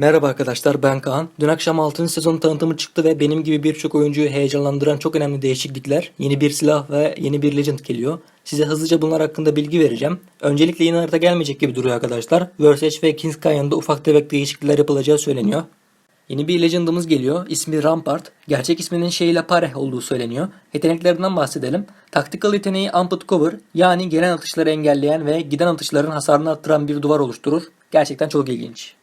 Merhaba arkadaşlar ben Kaan. Dün akşam 6. sezon tanıtımı çıktı ve benim gibi birçok oyuncuyu heyecanlandıran çok önemli değişiklikler, yeni bir silah ve yeni bir legend geliyor. Size hızlıca bunlar hakkında bilgi vereceğim. Öncelikle yeni harita gelmeyecek gibi duruyor arkadaşlar. Versace ve Kings Canyon'da ufak tefek değişiklikler yapılacağı söyleniyor. Yeni bir legendımız geliyor. İsmi Rampart. Gerçek isminin Sheila Pareh olduğu söyleniyor. Yeteneklerinden bahsedelim. Tactical yeteneği Amped Cover yani gelen atışları engelleyen ve giden atışların hasarını arttıran bir duvar oluşturur. Gerçekten çok ilginç.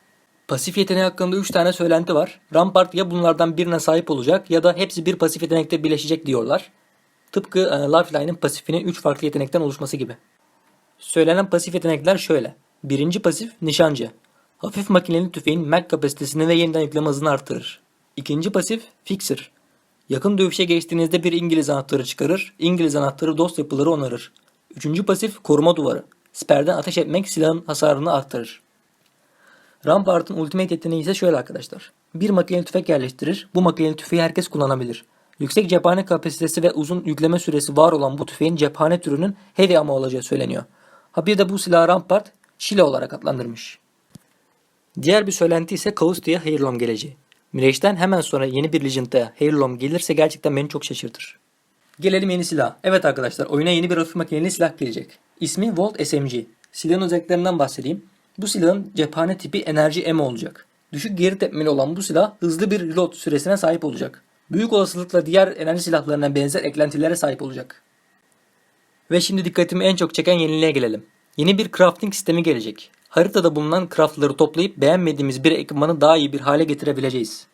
Pasif yeteneği hakkında 3 tane söylenti var. Rampart ya bunlardan birine sahip olacak ya da hepsi bir pasif yetenekte birleşecek diyorlar. Tıpkı e, Lifeline'ın pasifinin 3 farklı yetenekten oluşması gibi. Söylenen pasif yetenekler şöyle. Birinci pasif nişancı. Hafif makineli tüfeğin mag kapasitesini ve yeniden yükleme hızını artırır. İkinci pasif fixer. Yakın dövüşe geçtiğinizde bir İngiliz anahtarı çıkarır. İngiliz anahtarı dost yapıları onarır. Üçüncü pasif koruma duvarı. Siperden ateş etmek silahın hasarını arttırır. Rampart'ın ultimate yeteneği ise şöyle arkadaşlar. Bir makineli tüfek yerleştirir. Bu makineli tüfeği herkes kullanabilir. Yüksek cephane kapasitesi ve uzun yükleme süresi var olan bu tüfeğin cephane türünün heavy ama olacağı söyleniyor. Ha bir de bu silahı Rampart Şile olarak adlandırmış. Diğer bir söylenti ise Kaustia'ya Heirloom geleceği. Mirage'den hemen sonra yeni bir Legend'a Heirloom gelirse gerçekten beni çok şaşırtır. Gelelim yeni silah. Evet arkadaşlar oyuna yeni bir hafif makineli silah gelecek. İsmi Volt SMG. Silahın özelliklerinden bahsedeyim. Bu silahın cephane tipi enerji M olacak. Düşük geri tepmeli olan bu silah hızlı bir reload süresine sahip olacak. Büyük olasılıkla diğer enerji silahlarına benzer eklentilere sahip olacak. Ve şimdi dikkatimi en çok çeken yeniliğe gelelim. Yeni bir crafting sistemi gelecek. Haritada bulunan craftları toplayıp beğenmediğimiz bir ekipmanı daha iyi bir hale getirebileceğiz.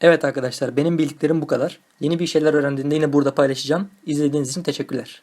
Evet arkadaşlar benim bildiklerim bu kadar. Yeni bir şeyler öğrendiğimde yine burada paylaşacağım. İzlediğiniz için teşekkürler.